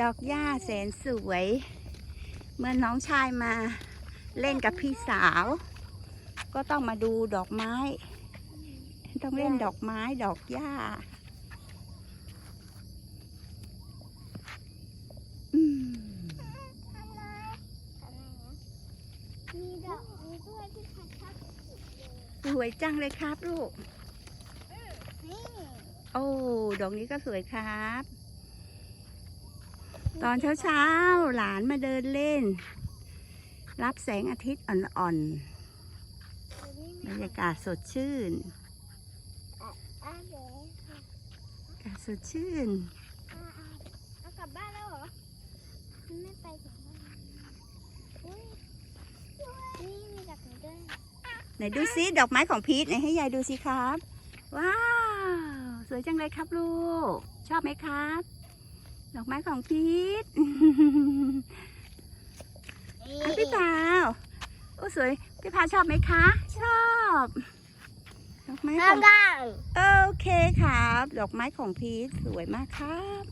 ดอกหญ้าแสนสวย เมื่อน้องชายมาเล่นกับพี่สาว ก็ต้องมาดูดอกไม้ ต้องเล่นดอกไม้ดอกหญ้าอืมอะไรอะไรนะมีดอกมีด้วยที่พัดชอบสุดเลยสวยจังเลยครับลูกนี่โอ้ ดอกนี้ก็สวยครับ ตอนเช้าๆ หลานมาเดินเล่น รับแสงอาทิตย์อ่อนๆ บรรยากาศสดชื่นอากาศสดชื่นเอากลับบ้านแล้วเหรอ ไม่ไปถึงบ้านนี่มีดอกนี้ด้วยไหนดูซิดอกไม้ของพีทไหนให้ยายดูสิครับ ว้าว สวยจังเลยครับลูก ชอบไหมครับ ดอกไม้ของพีทอะพี่พาวโอ้สวยพี่พาวชอบไหมคะ ชอบดอกไม้ของได้โอเคครับ ดอกไม้ของพีทสวยมากครับ